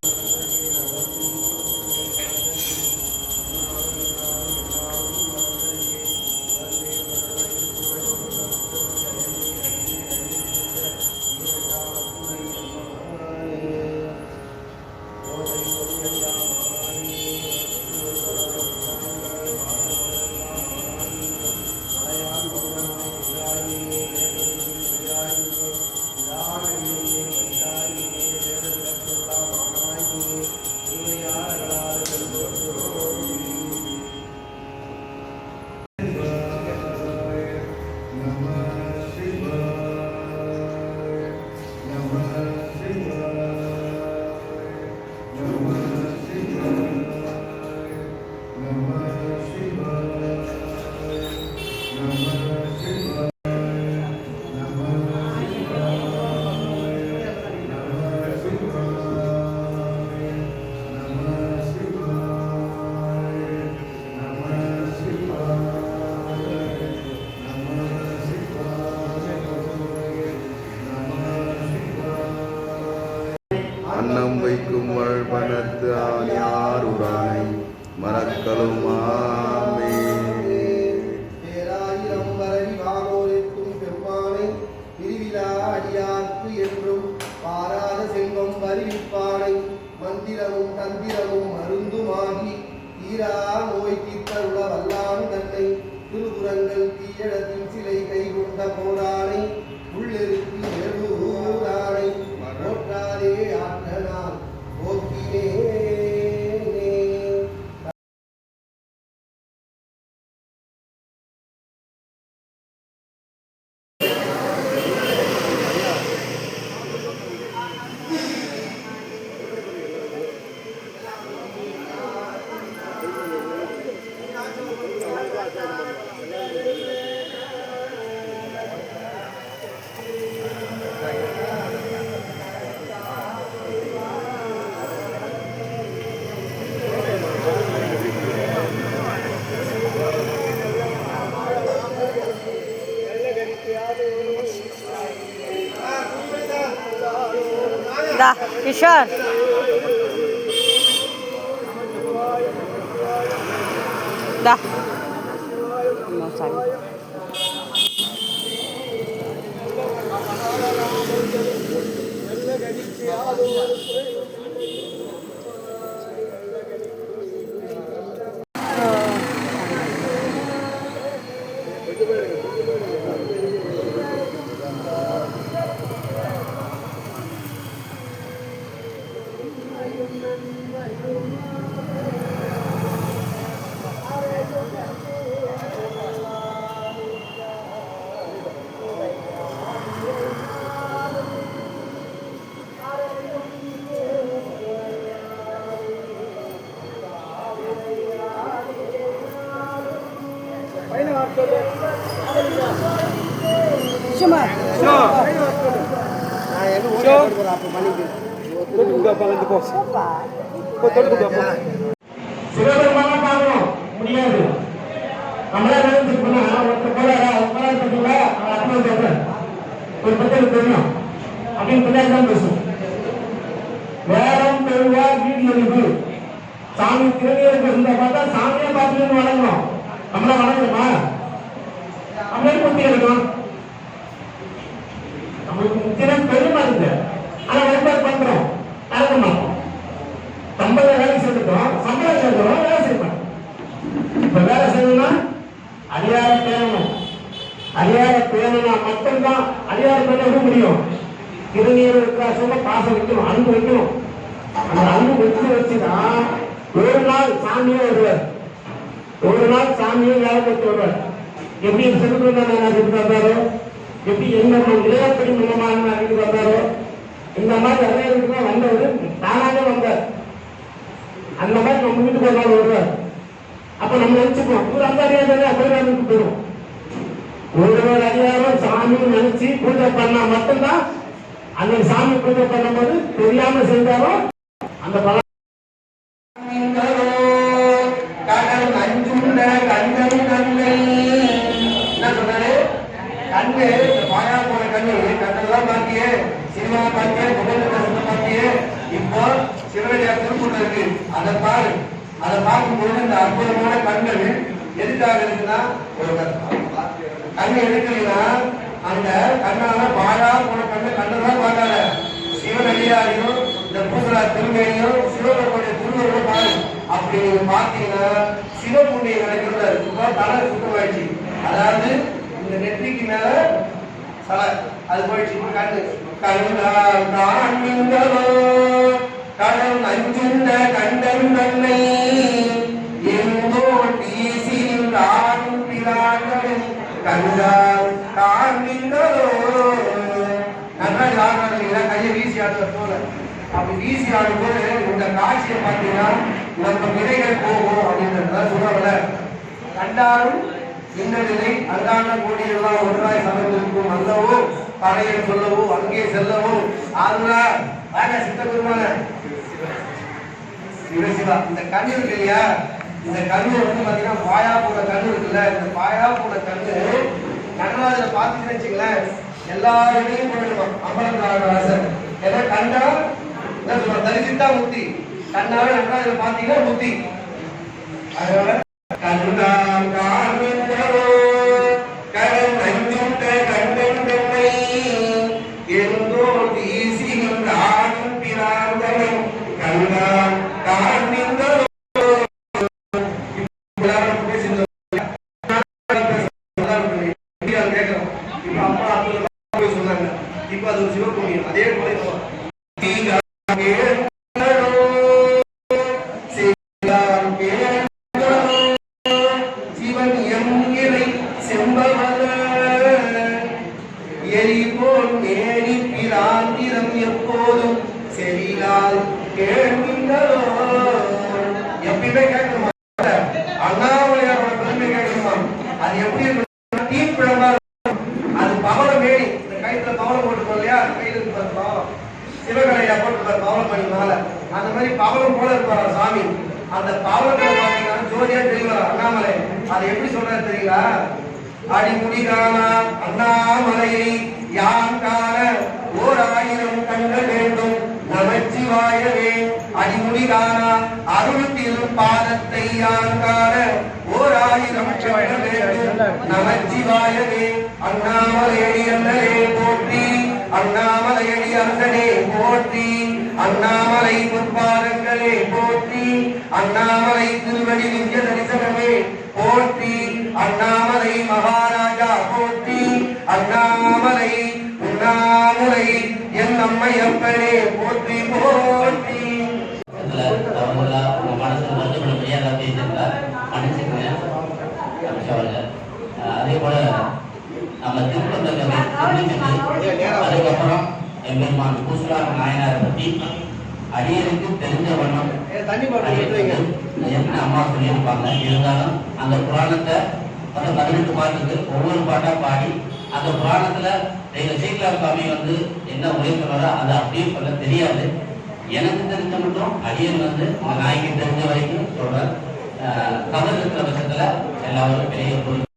Bye. அன்னம் வைக்கும் வழ்பனத்து ஆள் யார் உடானை மறக்கலுமா? தீரா நோய் தீர்த்தருள வல்லான் தன்னை திருபுறங்கள் தீயடத்தில் சிலை கைகொண்ட போரானை உள்ளெருக்கு ঈশান দা சிவபெருமான பார்க்கணும் முடியாது நம்மளா நினைச்சு பண்ணா போல போராட பத்திங்களா அவன் சொல்றேன் ஒரு பத்தி தெரியும் அப்படின்னு பின்னாடி தான் பேசும் வேறம் பெருவா வீடு எரிவு சாமி திருநீருக்கு இருந்தா பார்த்தா சாமியை பார்த்துட்டு வணங்கணும் நம்மளா வணங்கணுமா நம்மளே குத்தி எடுக்கணும் சொல்ல விசுவாசமா பாசம் வைக்கணும் அன்பு வைக்கணும். அந்த அன்பு வச்சு வச்சுதான் ஒரு நாள் சாமியே வருவார். ஒரு நாள் சாமியே வேலை வருவார். எப்படி செல்வந்தான வந்தாரோ? எப்படி என்ன இளையப்படி மூலமான அறிவித்து வந்தாரோ? இந்த மாதிரி நிறைய வந்தவர் தானாகவே வந்தார். அந்த மாதிரி நம்ம வீட்டுக்கு ஒரு நாள் வருவார். அப்ப நம்ம நினைச்சுக்கோம் ஒரு அந்த அதிகாரம் அபரிவாதத்துக்கு போயிடும் ஒரு அதிகாரம் சாமி நினைச்சு பூஜை பண்ணா மட்டும்தான் அந்த சாமி பூஜை பண்ணும்போது தெரியாம செஞ்சாலும் அந்த பலன் கடல் நஞ்சுண்ட கண்கள் கண்ணை என்ன சொன்னாரு? கண்ணு இந்த பாயா போன கண்ணு கண்ணெல்லாம் பார்த்தியே சினிமா பார்த்தியே புகைப்பட பார்த்தியே இப்போ சிவனையா திருப்பூர்ல இருக்கு. அதை பாரு. அதை பார்க்கும்போது இந்த அற்புதமான கண்கள் எதுக்காக இருக்குன்னா ஒரு கண்ணு எடுக்கலைன்னா அந்த கண்ணால பாயா போன கண்ணு கண்ணெல்லாம் சிவன் அடியாரையும் இந்த பூசலா திருமையையும் சிவபெருமானுடைய திருவருளும் பாரு அப்படி நீங்க பார்த்தீங்கன்னா சிவபுண்ணியம் நடக்கிறது இப்போ தலை சுத்தமாயிடுச்சு. அதாவது இந்த நெற்றிக்கு மேல சலை அது போயிடுச்சு. இப்ப கண்ணு கண்டால் காண்கின்றதோ கடல் கண்டன் தன்னை எங்கோ வீசின்றான் பிரான்களை கண்டால் காண்கின்றதோ? நல்லா ஆடுறாங்க கையை வீசி ஆடுற போல. அப்படி வீசி ஆடும்போது இந்த காட்சியை பார்த்தீங்கன்னா நம்ம விதைகள் போகும் அப்படின்றத சொல்றவங்கள கண்டாலும் இந்த நிலை அந்தாண்ட கோடியெல்லாம் ஒன்றாய் சமர்ந்திருக்கும் அல்லவோ பழைய சொல்லவோ அங்கே செல்லவோ. ஆதுரா வாங்க சித்த பெருமான சிவசிவா இந்த கண்ணு இருக்கு இல்லையா? இந்த கண்ணு வந்து பாத்தீங்கன்னா பாயா போன கண்ணு இருக்குல்ல இந்த பாயா போன கண்ணு நடராஜரை பார்த்துட்டு வச்சுங்களேன் எல்லா இடையும் போயிடுவோம் அம்பலத்தாரர் எதை கண்டா என்ன சொல்றாங்க தரிசித்தா முத்தி கண்ணாவே நடராஜரை பார்த்தீங்கன்னா முத்தி அதனால கண்ணாம் எப்பயுமே கேட்கணுமா அண்ணாமலையாரோட பெருமை கேட்கணுமா அது எப்படி இருக்கணும் தீப்பிழம்பா அது பவள மேனி. இந்த கைத்துல பவளம் போட்டுக்கோ இல்லையா? அந்த கையில இருக்கு பவளம் சிவகலையா போட்டுருப்பார் பவளம் பண்ணினால அந்த மாதிரி பவளம் போல இருப்பார் சாமி? அந்த பவளத்துல பாத்தீங்கன்னா ஜோதியா தெரியவார் அண்ணாமலை அதை எப்படி சொல்றாரு தெரியுங்களா அடிமுடிகானா அண்ணாமலையை யான் காண ஓர் ஆயிரம் கண்கள் வேண்டும். நமச்சிவாய வேண்டும் காணா அருள் திரு பாதத்தை யான் ஓர் ஆயிரம் நமச்சிவாயவே அண்ணாமலையடி அண்ணலே போற்றி. அண்ணாமலையடி அண்ணனே போற்றி. அண்ணாமலை பொற்பாதங்களே போற்றி. அண்ணாமலை திருவடி நிஞ்ச தரிசனமே போற்றி. அண்ணாமலை மகாராஜா போற்றி. அண்ணாமலை உண்ணாமுலை என் அம்மையப்பனே போற்றி போற்றி. இதுல அவங்கள உங்க மனசுல வருத்தப்படக்கூடிய எல்லாம் பேசியிருந்தா மன்னிச்சுக்கங்க அமிஷாவில் அதே போல நம்ம தெரிஞ்சுக்கிட்டு அதுக்கப்புறம் எம்பெருமான் பூசுலாக நாயனாரை பற்றி அடியருக்கு தெரிஞ்ச வண்ணம் என்ன அம்மா சொல்லியிருப்பாங்க. இருந்தாலும் அந்த புராணத்தை அந்த பதினெட்டு பாட்டுக்கு ஒவ்வொரு பாட்டா பாடி அந்த புராணத்துல எங்க சீக்கிரம் சுவாமி வந்து என்ன உரை சொல்றாரோ அதை அப்படியே சொல்ல தெரியாது. எனக்கு தெரிஞ்ச மட்டும் அடியன் வந்து இந்த நாய்க்கு தெரிஞ்ச வரைக்கும் சொல்றேன் அஹ் தவறு இருக்கிற பட்சத்துல எல்லாரும் பெரிய பொருள்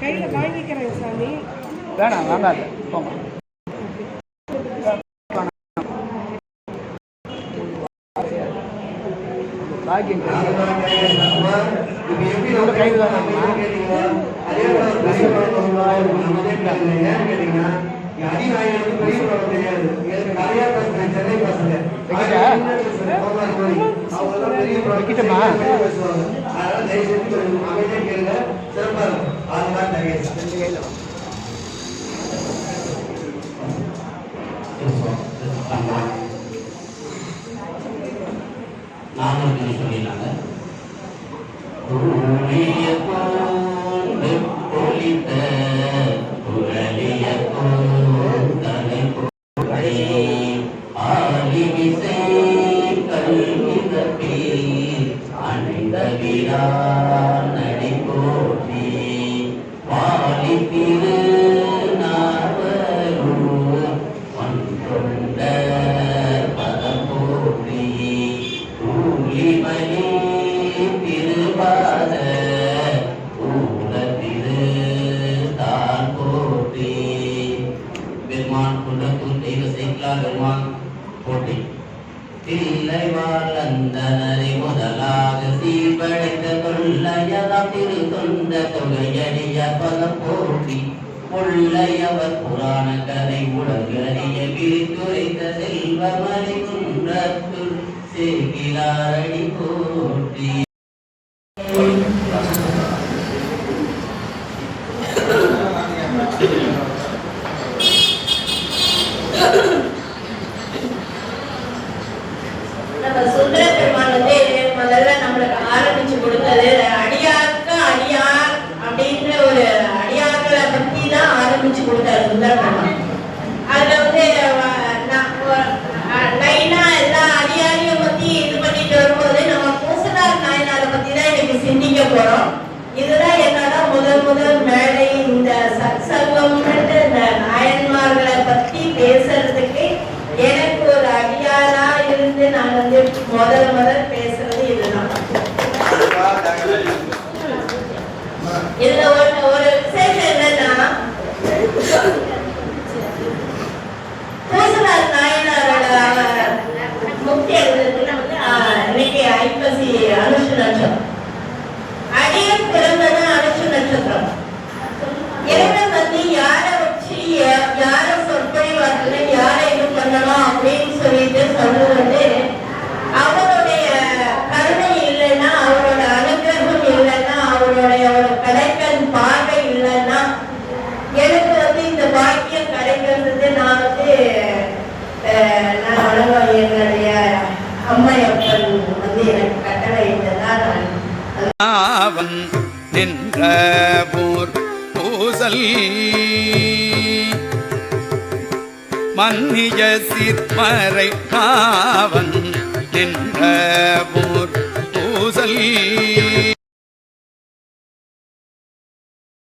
கையில் காய் வைக்கிறேன் சாமி. வேணாம் வாங்காத போங்க. பாக்கியம் கேட்டீங்கன்னா பெரிய தெரியாது நிறைய பசங்க சென்னை பசங்க? அவங்க பெரிய அதனால தயவு செஞ்சு நானூறு சொல்லினாங்க ஊழிய போன்று பெருமான் குன்றத்தூர் தெய்வ சைக்கிளா பெருமான் போட்டி தில்லை முதலாக சீர்படைத்த தொல்லையதாம் திரு தொண்ட தொகையடிய பல போட்டி கொள்ளையவர் புராண கதை உலகறிய விரித்துரைத்த செல்வமறை குன்றத்துள் சேகிலாரடி போட்டி நம்ம சுந்தர பெருமான் வந்து முதல்ல நம்மளுக்கு ஆரம்பிச்சு கொடுத்தது அடியார்க்கு அடியார் அப்படின்ற ஒரு அடியார்களை பத்தி தான் ஆரம்பிச்சு கொடுத்தாரு சுந்தர பெருமான் அதுல வந்து அஹ், நான் ஒரு- அஹ், லைனா எல்லா அடியாரையும் பத்தி இது பண்ணிட்டு வரும்போது நம்ம பூசனார் நாயனாரை பத்தி தான் இன்னைக்கு சிந்திக்க போறோம் இதுதான் என்னோட முதல் முதல் மேடை இந்த சத்சங்கம்ன்ற இந்த நாயன்மார்களை பத்தி பேசுறதுக்கு எனக்கு ஒரு அடியாரா இருந்து நான் வந்து முதல் முதல் பேசுறது இதுதான். இதுல ஒரு ஒரு விசேஷம் என்னன்னா பூசலார் நாயனாரோட முக்கிய இன்னைக்கு ஐப்பசி அனுஷ அடியன் பிறந்தது அனுஷ நட்சத்திரம். இறைவன் வந்து யாரை வச்சு யா- மன்னிய சிற்பறை காவன் நின்ற போர் பூசல்.